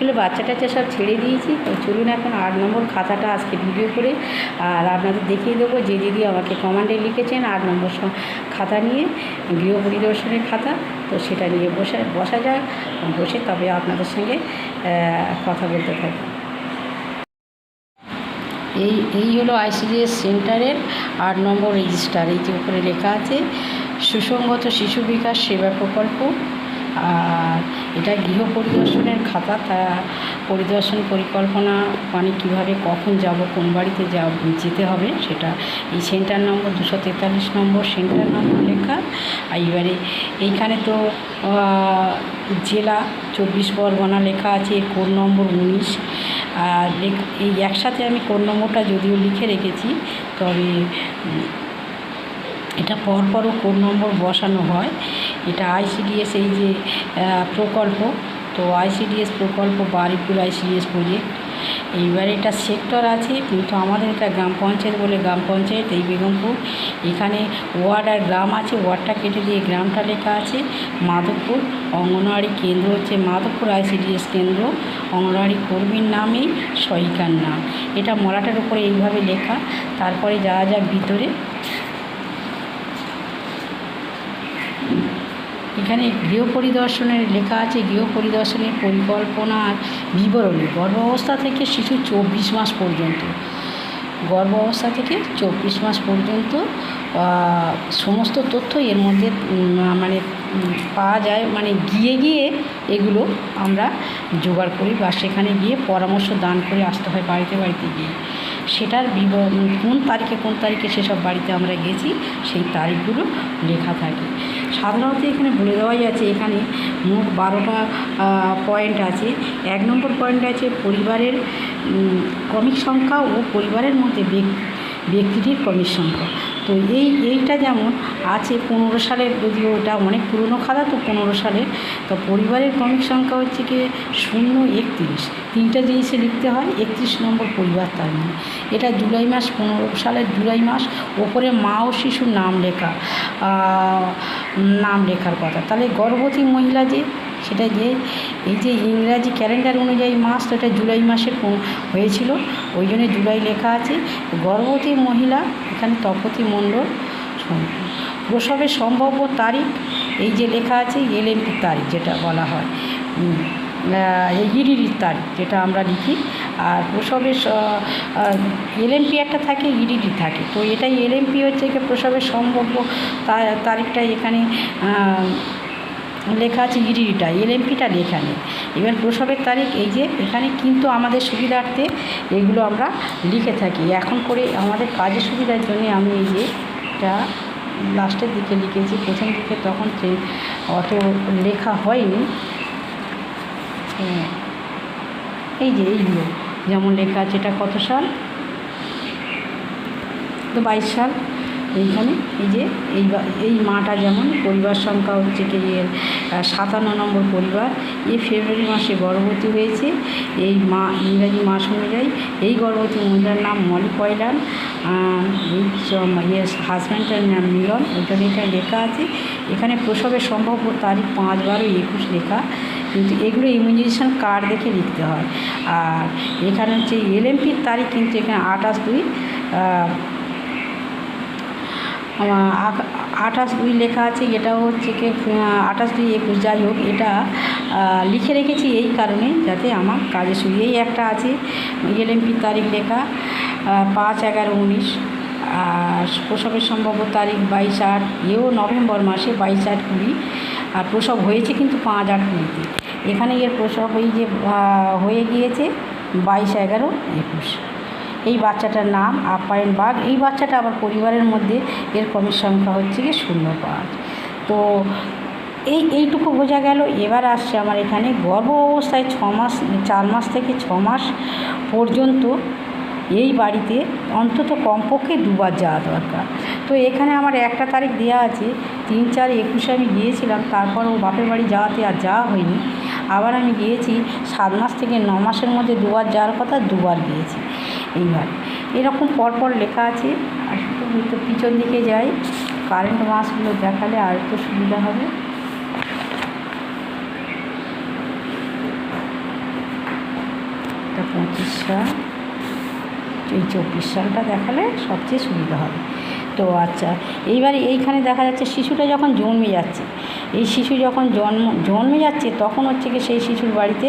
স্কুলে বাচ্চা টাচ্চা সব ছেড়ে দিয়েছি। তো চলুন এখন আট নম্বর খাতাটা আজকে ভিডিও করে, আর আপনাদের দেখিয়ে দেবো। যে দিদি আমাকে কমান্ডে লিখেছেন আট নম্বর খাতা নিয়ে গৃহ পরিদর্শনের খাতা। তো সেটা নিয়ে বসে, বসা যায় বসে তবে আপনাদের সঙ্গে কথা বলতে থাকি। এই এই হলো আইসিডিএস সেন্টারের আট নম্বর রেজিস্টার। এই যে উপরে লেখা আছে, সুসংগত শিশু বিকাশ সেবা প্রকল্প। আর এটা গৃহ পরিদর্শনের খাতা, তা পরিদর্শন পরিকল্পনা মানে কীভাবে, কখন যাব, কোন বাড়িতে যা, যেতে হবে, সেটা এই সেন্টার নম্বর দুশো তেতাল্লিশ নম্বর সেন্টার নম্বর লেখা এবারে এইখানে তো জেলা চব্বিশ পরগনা লেখা আছে, কোড নম্বর উনিশ। আর এই একসাথে আমি কোড নম্বরটা যদিও লিখে রেখেছি, তবে এটা পরপরও কোড নম্বর বসানো হয়। এটা আইসিডিএস এই যে প্রকল্প, তো আইসিডিএস প্রকল্প বারিকুল আইসিডিএস প্রজেক্ট এইবার এটা সেক্টর আছে কিন্তু আমাদের এটা গ্রাম পঞ্চায়েত বলে গ্রাম পঞ্চায়েত, এই বেগমপুর। এখানে ওয়ার্ড আর গ্রাম আছে, ওয়ার্ডটা কেটে দিয়ে গ্রামটা লেখা আছে, মাধবপুর। অঙ্গনওয়াড়ি কেন্দ্র হচ্ছে মাধবপুর আইসিডিএস কেন্দ্র। অঙ্গনওয়াড়ি কর্মীর নামেই সহিকার নাম। এটা মরাটার উপরে এইভাবে লেখা। তারপরে যাওয়া যাক ভিতরে এখানে গৃহ পরিদর্শনের লেখা আছে গৃহ পরিদর্শনের পরিকল্পনার বিবরণী। গর্ভাবস্থা থেকে শিশু চব্বিশ মাস পর্যন্ত। গর্ভাবস্থা থেকে চব্বিশ মাস পর্যন্ত সমস্ত তথ্য এর মধ্যে মানে পাওয়া যায়। মানে গিয়ে গিয়ে এগুলো আমরা জোগাড় করি বা সেখানে গিয়ে পরামর্শ দান করে আসতে হয় বাড়িতে বাড়িতে গিয়ে। সেটার বিব, কোন তারিখে কোন তারিখে সেসব বাড়িতে আমরা গেছি, সেই তারিখগুলো লেখা থাকে। সাধারণত এখানে বলে দেওয়াই আছে। এখানে মোট বারোটা পয়েন্ট আছে। এক নম্বর পয়েন্ট আছে পরিবারের কমিক সংখ্যা ও পরিবারের মধ্যে ব্যক- ব্যক্তিটির কমিক সংখ্যা। তো এই, এইটা যেমন আছে পনেরো সালের, যদিও ওটা অনেক পুরনো খাতা, তো পনেরো সালের। তো পরিবারের ক্রমিক সংখ্যা হচ্ছে কি শূন্য একত্রিশ। তিনটা জিনিসে লিখতে হয়, একত্রিশ নম্বর পরিবার তার মানে। এটা জুলাই মাস পনেরো সালের জুলাই মাস, ওপরে মা ও শিশুর নাম লেখা নাম লেখার কথা। তাহলে গর্ভবতী মহিলা যে, সেটা যে, এই যে ইংরাজি ক্যালেন্ডার অনুযায়ী মাস, তো এটা জুলাই মাসে হয়েছিল। ওই জন্য জুলাই লেখা আছে। গর্ভবতী মহিলা এখানে তপতি মণ্ডল প্রসবের সম্ভাব্য তারিখ, এই যে লেখা আছে এলএনপির তারিখ যেটা বলা হয় ইডিডির তারিখ যেটা আমরা লিখি। আর প্রসবের এলএমপি একটা থাকে ইডিডি থাকে। তো এটাই এলএমপি হচ্ছে প্রসবের সম্ভাব্য তারিখটা এখানে লেখা আছে ইডিডিটা এলএমপিটা লেখা নেই এবার প্রসবের তারিখ, এই যে এখানে কিন্তু আমাদের সুবিধার্থে এগুলো আমরা লিখে থাকি। এখন করে আমাদের কাজের সুবিধার জন্য আমি এই যে এটা লাস্টের দিকে লিখেছি। প্রথম দিকে তখন ট্রেন অত লেখা হয়নি হ্যাঁ। এই যে এইগুলো। যেমন লেখা আছে এটা কত সাল? তো বাইশ সাল। এইখানে, এই যে, এই এই মাটা যেমন, পরিবার সংখ্যা হচ্ছে কি সাতান্ন নম্বর পরিবার। এ ফেব্রুয়ারি মাসে গর্ভবতী হয়েছে। এই মা, ইংরাজি মাস অনুযায়ী এই গর্ভবতী মহিলার নাম মলি কয়লান এই হাজব্যান্ডের নাম মিলন। ওই জন্য এটা লেখা আছে। এখানে প্রসবের সম্ভাব্য তারিখ পাঁচ, বারো, একুশ লেখা। কিন্তু এগুলো ইমিউনাইজেশন কার্ড দেখে লিখতে হয়। আর এখানে হচ্ছে এলএমপির তারিখ কিন্তু এখানে আঠাশ দুই আঠাশ দুই লেখা আছে এটা হচ্ছে কি আঠাশ দুই একুশ, যাই হোক, এটা লিখে রেখেছি এই কারণে, যাতে আমার কাজে সুবিধা এই একটা আছে এলএমপির তারিখ লেখা পাঁচ এগারো উনিশ, আর প্রসবের সম্ভাব্য তারিখ বাইশ আট, এও নভেম্বর মাসে বাইশ আট কুড়ি, আর প্রসব হয়েছে কিন্তু পাঁচ আট কুড়িতে। এখানে এর প্রসব এই যে হয়ে গিয়েছে বাইশ এগারো একুশ। এই বাচ্চাটার নাম আপ্যায়ন বাঘ এই বাচ্চাটা আমার পরিবারের মধ্যে এর ক্রমের সংখ্যা হচ্ছে কি শূন্য পাঁচ। তো এই, এইটুকু বোঝা গেল। এবার আসছে আমার এখানে গর্ভ অবস্থায় ছ মাস, চার মাস থেকে ছ মাস পর্যন্ত এই বাড়িতে অন্তত কমপক্ষে দুবার যাওয়া দরকার। তো এখানে আমার একটা তারিখ দেওয়া আছে, তিন চার একুশে আমি গিয়েছিলাম, তারপর ও বাপের বাড়ি যাওয়াতে আর যাওয়া হয়নি। আবার আমি গিয়েছি, সাত মাস থেকে ন মাসের মধ্যে দুবার যাওয়ার কথা দুবার গিয়েছি। এইভাবে এরকম পরপর লেখা আছে, আর একটু পিছন দিকে যাই কারেন্ট মাসগুলো দেখালে আর তো সুবিধা হবে। পঁচিশ সাল এই চব্বিশ সালটা দেখালে সবচেয়ে সুবিধা হবে। তো আচ্ছা। এইবারে এইখানে দেখা যাচ্ছে শিশুটা যখন জন্মে যাচ্ছে, এই শিশু যখন জন্ম, জন্মে যাচ্ছে তখন হচ্ছে কি সেই শিশুর বাড়িতে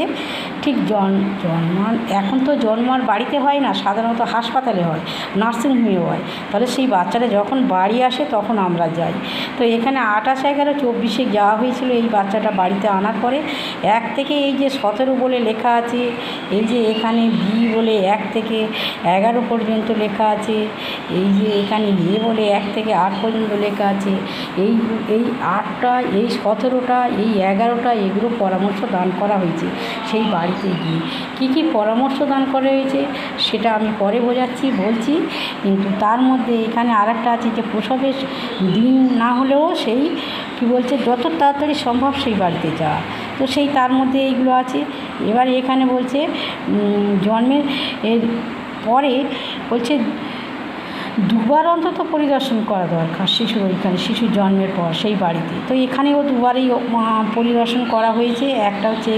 ঠিক জন, জন্মান, এখন তো জন্ম আর বাড়িতে হয় না, সাধারণত হাসপাতালে হয় নার্সিংহোমে হয়। তাহলে সেই বাচ্চাটা যখন বাড়ি আসে তখন আমরা যাই। তো এখানে আঠাশ এগারো চব্বিশে যাওয়া হয়েছিল এই বাচ্চাটা বাড়িতে আনার পরে, এক থেকে এই যে সতেরো বলে লেখা আছে, এই যে এখানে বি বলে এক থেকে এগারো পর্যন্ত লেখা আছে, এই যে এখানে এ বলে এক থেকে আট পর্যন্ত লেখা আছে। এই এই আটটা, এই সতেরোটা, এই এগারোটা এগুলো পরামর্শ দান করা হয়েছে সেই বাড়িতে গিয়ে। কী কী পরামর্শ দান করা হয়েছে সেটা আমি পরে বোঝাচ্ছি, বলছি। কিন্তু তার মধ্যে এখানে আরেকটা আছে যে প্রসবের দিন না হলেও সেই, কী বলছে, যত তাড়াতাড়ি সম্ভব সেই বাড়িতে যাওয়া। তো সেই তার মধ্যে এইগুলো আছে। এবার এখানে বলছে জন্মের এর পরে বলছে দুবার অন্তত পরিদর্শন করা দরকার শিশুর ওইখানে শিশুর জন্মের পর সেই বাড়িতে। তো এখানেও দুবারই পরিদর্শন করা হয়েছে, একটা হচ্ছে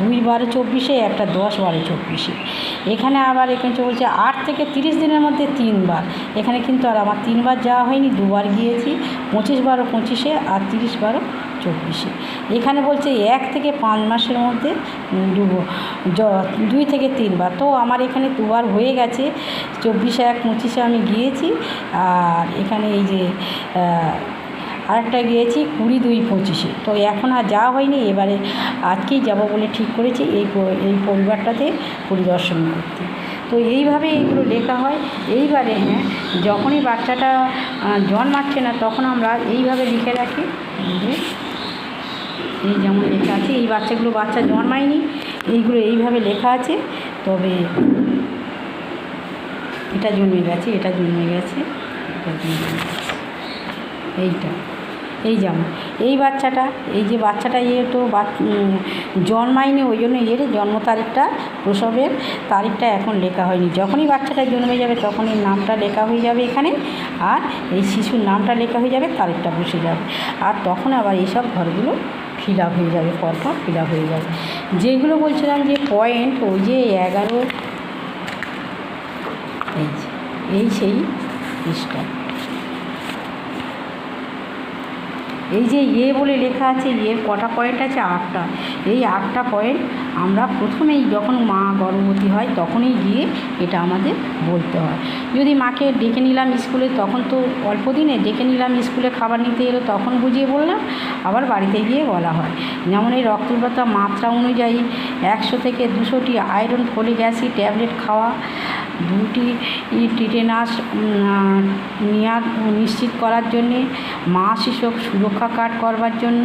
দুই বারো চব্বিশে, একটা দশ বারো চব্বিশে। এখানে আবার এখানে চলছে আট থেকে তিরিশ দিনের মধ্যে তিনবার। এখানে কিন্তু আর আমার তিনবার যাওয়া হয়নি, দুবার গিয়েছি, পঁচিশ বারো পঁচিশে আর তিরিশ বারো চব্বিশে। এখানে বলছে এক থেকে পাঁচ মাসের মধ্যে জ- দুই থেকে তিনবার। তো আমার এখানে দুবার হয়ে গেছে। চব্বিশে এক, পঁচিশে আমি গিয়েছি। আর এখানে এই যে আরেকটা গিয়েছি কুড়ি দুই পঁচিশে। তো এখন আর যাওয়া হয়নি। এবারে আজকেই যাব বলে ঠিক করেছি এই এই পরিবারটাতে পরিদর্শন করতে। তো এইভাবে এইগুলো লেখা হয়। এইবারে হ্যাঁ যখনই বাচ্চাটা জন্মাচ্ছে না তখন আমরা এইভাবে লিখে রাখি। এই যেমন লেখা আছে, এই বাচ্চাগুলো বাচ্চা জন্মায়নি, এইগুলো এইভাবে লেখা আছে, তবে এটা জন্মে গেছে, এটা জন্মে গেছে এইটা, এই যেমন, এই বাচ্চাটা, এই যে বাচ্চাটা ইয়ে তো জন্মায়নি, ওই জন্য এর জন্ম তারিখটা প্রসবের তারিখটা এখন লেখা হয়নি। যখনই বাচ্চাটা জন্মে যাবে, তখনই নামটা লেখা হয়ে যাবে এখানে, আর এই শিশুর নামটা লেখা হয়ে যাবে, তারিখটা বসে যাবে। আর তখন আবার এইসব ঘরগুলো ফিল আপ হয়ে যাবে পরপর ফিল আপ হয়ে যাবে। যেগুলো বলছিলাম যে পয়েন্ট ওই যে এগারো এই সেই পৃষ্ঠা। এই যে ইয়ে বলে লেখা আছে ইয়ের কটা পয়েন্ট আছে? আটটা। এই আটটা পয়েন্ট আমরা প্রথমেই যখন মা গর্ভবতী হয়, তখনই গিয়ে এটা আমাদের বলতে হয়। যদি মাকে ডেকে নিলাম স্কুলে, তখন তো অল্প দিনে ডেকে নিলাম স্কুলে খাবার নিতে এলো, তখন বুঝিয়ে বললাম, আবার বাড়িতে গিয়ে বলা হয়। যেমন এই রক্তলতা মাত্রা অনুযায়ী একশো থেকে দুশোটি আয়রন ফলিক অ্যাসিড ট্যাবলেট খাওয়া দুটি টিটেনাস নেওয়ার নিশ্চিত করার জন্যে মা শিশুক সুরক্ষা কার্ড করবার জন্য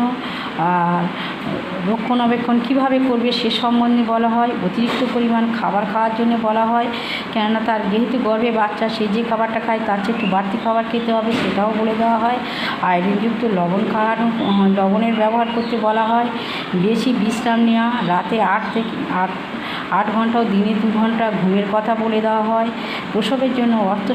রক্ষণাবেক্ষণ কীভাবে করবে সে সম্বন্ধে বলা হয়, অতিরিক্ত পরিমাণ খাবার খাওয়ার জন্য বলা হয়, কেননা তার যেহেতু গর্ভে বাচ্চা, সে যে খাবারটা খায় তার চেয়ে একটু বাড়তি খাবার খেতে হবে, সেটাও বলে দেওয়া হয়। আয়রনযুক্ত লবণ খাওয়ানো লবণের ব্যবহার করতে বলা হয়। বেশি বিশ্রাম নেওয়া, রাতে আট থেকে আট আট ঘন্টাও দিনে দু ঘণ্টা ঘুমের কথা বলে দেওয়া হয়। প্রসবের জন্য অর্থ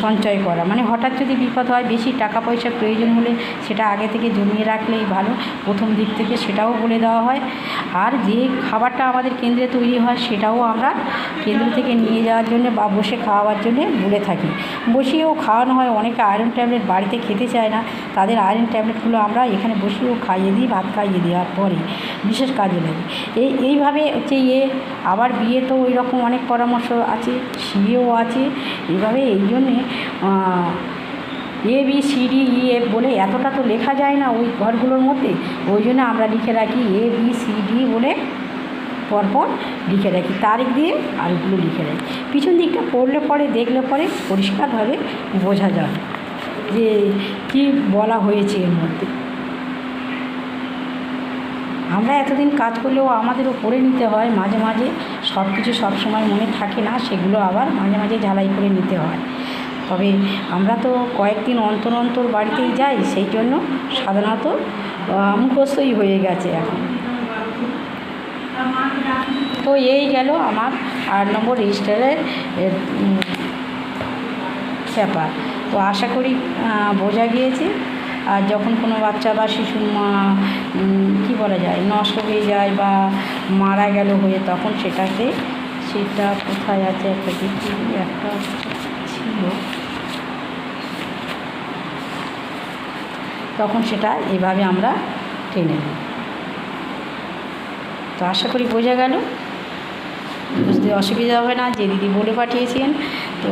সঞ্চয় করা। মানে হঠাৎ যদি বিপদ হয়, বেশি টাকা পয়সার প্রয়োজন হলে সেটা আগে থেকে জমিয়ে রাখলেই ভালো। প্রথম দিক থেকে সেটাও বলে দেওয়া হয়। আর যে খাবারটা আমাদের কেন্দ্রে তৈরি হয়, সেটাও আমরা কেন্দ্র থেকে নিয়ে যাওয়ার জন্য বা বসে খাওয়াবার জন্য বলে থাকি। বসিয়েও খাওয়ানো হয়। অনেকে আয়রন ট্যাবলেট বাড়িতে খেতে চায় না। তাদের আয়রন ট্যাবলেটগুলো আমরা এখানে বসিয়েও খাইয়ে দিই, ভাত খাইয়ে দেওয়ার পরে। বিশেষ কাজে লাগে। এই, এইভাবে হচ্ছে ইয়ে আবার বিয়ে তো ওই রকম অনেক পরামর্শ আছে সিএও আছে, এইভাবে এই জন্যে A, B, C, D, E, F বলে এতটা তো লেখা যায় না ওই ঘরগুলোর মধ্যে, ওই জন্য আমরা লিখে রাখি এ, বি, সি, ডি বলে পরপর লিখে রাখি, তারিখ দিয়ে আর ওগুলো লিখে রাখি। পিছন দিকটা পড়লে পরে, দেখলে পরে পরিষ্কারভাবে বোঝা যায় যে কী বলা হয়েছে এর মধ্যে। আমরা এতদিন কাজ করলেও আমাদেরও পড়ে নিতে হয়, মাঝে মাঝে সব কিছু সবসময় মনে থাকে না, সেগুলো আবার মাঝে মাঝে ঝালাই করে নিতে হয়। তবে আমরা তো কয়েকদিন অন্তর অন্তর বাড়িতেই যাই, সেই জন্য সাধারণত মুখস্থই হয়ে গেছে এখন। তো এই গেল আমার আট নম্বর রেজিস্টারের ব্যাপার। তো আশা করি বোঝা গিয়েছে। আর যখন কোনো বাচ্চা বা শিশু মা কী বলা যায়, নষ্ট হয়ে যায় বা মারা গেল হয়ে, তখন সেটাতে, সেটা কোথায় আছে একটা দেখি, একটা ছিল। তখন সেটা এভাবে আমরা টেনে নিই। তো আশা করি বোঝা গেল। বুঝতে অসুবিধা হবে না, যে দিদি বলে পাঠিয়েছেন। তো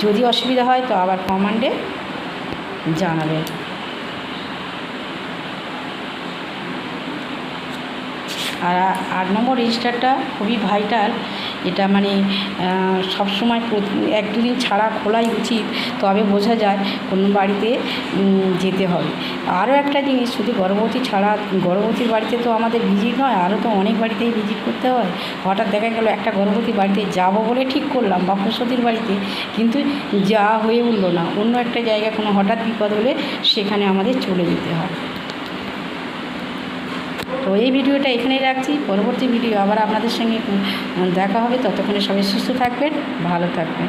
যদি অসুবিধা হয়, তো আবার কমান্ডে জানাবেন। আর আট নম্বর রেজিস্টারটা খুবই ভাইটাল এটা মানে সবসময় এক দুদিন ছাড়া খোলাই উচিত। তবে বোঝা যায় কোনো বাড়িতে যেতে হবে। আরও একটা জিনিস, শুধু গর্ভবতী ছাড়া, গর্ভবতীর বাড়িতে তো আমাদের ভিজিট নয় আরও তো অনেক বাড়িতেই ভিজিট করতে হয়। হঠাৎ দেখা গেল একটা গর্ভবতী বাড়িতে যাব বলে ঠিক করলাম বা প্রসূতির বাড়িতে, কিন্তু যা হয়ে উঠল না। অন্য একটা জায়গায় কোনো হঠাৎ বিপদ হলে সেখানে আমাদের চলে যেতে হয়। তো এই ভিডিওটা এখানেই রাখছি। পরবর্তী ভিডিও আবার আপনাদের সঙ্গে দেখা হবে। ততক্ষণে সবাই সুস্থ থাকবেন, ভালো থাকবেন।